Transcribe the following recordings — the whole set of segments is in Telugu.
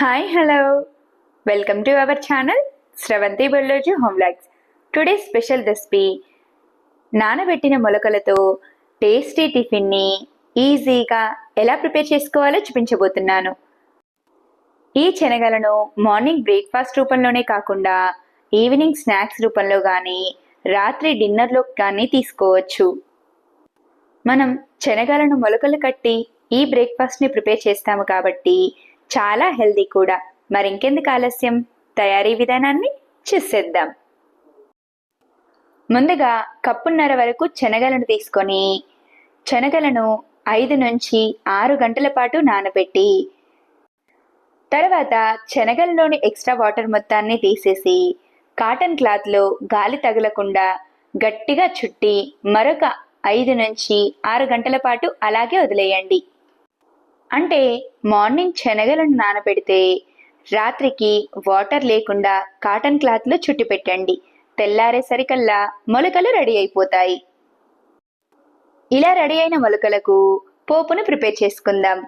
Hi hello welcome to our channel Sravanthi Belloju home vlogs today special recipe నానబెట్టిన మొలకలతో టేస్టీ టిఫిన్ని ఈజీగా ఎలా ప్రిపేర్ చేసుకోవాలో చూపించబోతున్నాను. ఈ శనగలను మార్నింగ్ బ్రేక్ఫాస్ట్ రూపంలోనే కాకుండా ఈవినింగ్ స్నాక్స్ రూపంలో కానీ రాత్రి డిన్నర్లో కానీ తీసుకోవచ్చు. మనం శనగలను మొలకలు కట్టి ఈ బ్రేక్ఫాస్ట్ని ప్రిపేర్ చేస్తాము కాబట్టి చాలా హెల్దీ కూడా. మరి ఇంకెందుకు ఆలస్యం? తయారీ విధానాన్ని చూసేద్దాం. ముందుగా కప్పున్నర వరకు శనగలను తీసుకొని శనగలను ఐదు నుంచి ఆరు గంటల పాటు నానబెట్టి తర్వాత శనగల్లోని ఎక్స్ట్రా వాటర్ మొత్తాన్ని తీసేసి కాటన్ క్లాత్లో గాలి తగలకుండా గట్టిగా చుట్టి మరొక ఐదు నుంచి ఆరు గంటల పాటు అలాగే వదిలేయండి. అంటే మార్నింగ్ శనగలను నానబెడితే రాత్రికి వాటర్ లేకుండా కాటన్ క్లాత్లో చుట్టి పెట్టండి. తెల్లారేసరికల్లా మొలకలు రెడీ అయిపోతాయి. ఇలా రెడీ అయిన మొలకలకు పోపును ప్రిపేర్ చేసుకుందాం.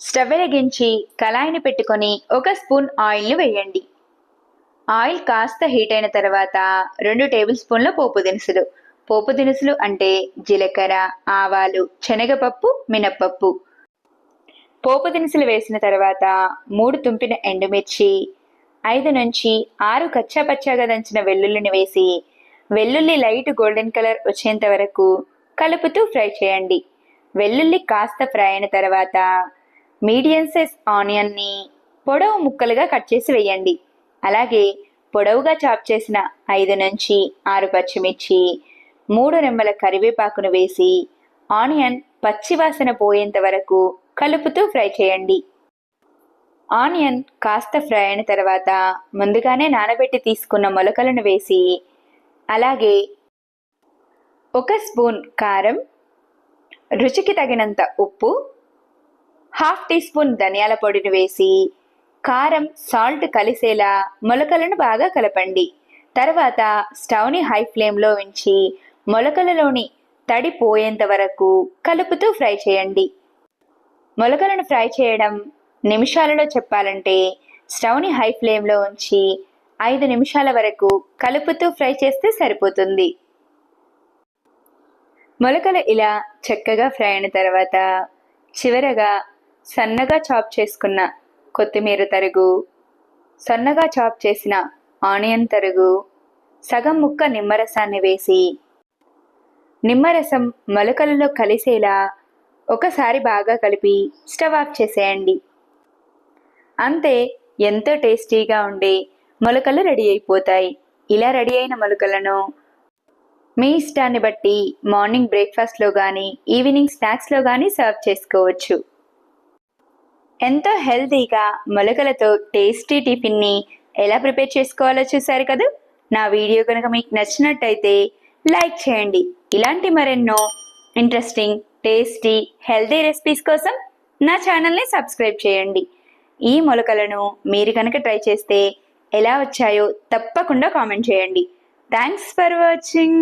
స్టవ్ వెలిగించి కళాయిని పెట్టుకొని ఒక స్పూన్ ఆయిల్ని వేయండి. ఆయిల్ కాస్త హీట్ అయిన తర్వాత రెండు టేబుల్ స్పూన్ల పోపు దినుసులు. పోపు దినుసులు అంటే జీలకర్ర ఆవాలు శనగపప్పు మినప్పప్పు. పోపు దినుసులు వేసిన తర్వాత మూడు తుంపిన ఎండుమిర్చి ఐదు నుంచి ఆరు కచ్చా పచ్చాగా దంచిన వెల్లుల్లిని వేసి వెల్లుల్లి లైట్ గోల్డెన్ కలర్ వచ్చేంత వరకు కలుపుతూ ఫ్రై చేయండి. వెల్లుల్లి కాస్త ఫ్రై అయిన తర్వాత మీడియం సైజ్ ఆనియన్ని పొడవు ముక్కలుగా కట్ చేసి వేయండి. అలాగే పొడవుగా చాప్ చేసిన ఐదు నుంచి ఆరు పచ్చిమిర్చి మూడు రెమ్మల కరివేపాకును వేసి ఆనియన్ పచ్చివాసన పోయేంత వరకు కలుపుతూ ఫ్రై చేయండి. ఆనియన్ కాస్త ఫ్రై అయిన తర్వాత ముందుగానే నానబెట్టి తీసుకున్న మొలకలను వేసి అలాగే ఒక స్పూన్ కారం రుచికి తగినంత ఉప్పు హాఫ్ టీ స్పూన్ ధనియాల పొడిని వేసి కారం సాల్ట్ కలిసేలా మొలకలను బాగా కలపండి. తర్వాత స్టవ్ని హై ఫ్లేమ్లో ఉంచి మొలకలలోని తడి పోయేంత వరకు కలుపుతూ ఫ్రై చేయండి. మొలకలను ఫ్రై చేయడం నిమిషాలలో చెప్పాలంటే స్టవ్ని హై ఫ్లేమ్లో ఉంచి ఐదు నిమిషాల వరకు కలుపుతూ ఫ్రై చేస్తే సరిపోతుంది. మొలకలు ఇలా చక్కగా ఫ్రై అయిన తర్వాత చివరగా సన్నగా చాప్ చేసుకున్న కొత్తిమీర తరుగు సన్నగా చాప్ చేసిన ఆనియన్ తరుగు సగం ముక్క నిమ్మరసాన్ని వేసి నిమ్మరసం మొలకలలో కలిసేలా ఒకసారి బాగా కలిపి స్టవ్ ఆఫ్ చేసేయండి. అంతే ఎంతో టేస్టీగా ఉండే మొలకలు రెడీ అయిపోతాయి. ఇలా రెడీ అయిన మొలకలను మీ ఇష్టాన్ని బట్టి మార్నింగ్ బ్రేక్ఫాస్ట్లో కానీ ఈవినింగ్ స్నాక్స్లో కానీ సర్వ్ చేసుకోవచ్చు. ఎంతో హెల్తీగా మొలకలతో టేస్టీ టిఫిన్ని ఎలా ప్రిపేర్ చేసుకోవాలో చూసారు కదా? నా వీడియో కనుక మీకు నచ్చినట్టయితే లైక్ చేయండి. ఇలాంటి మరెన్నో ఇంట్రెస్టింగ్ టేస్టీ హెల్తీ రెసిపీస్ కోసం నా ఛానల్ని సబ్స్క్రైబ్ చేయండి. ఈ మొలకలను మీరు కనుక ట్రై చేస్తే ఎలా వచ్చాయో తప్పకుండా కామెంట్ చేయండి. Thanks for watching.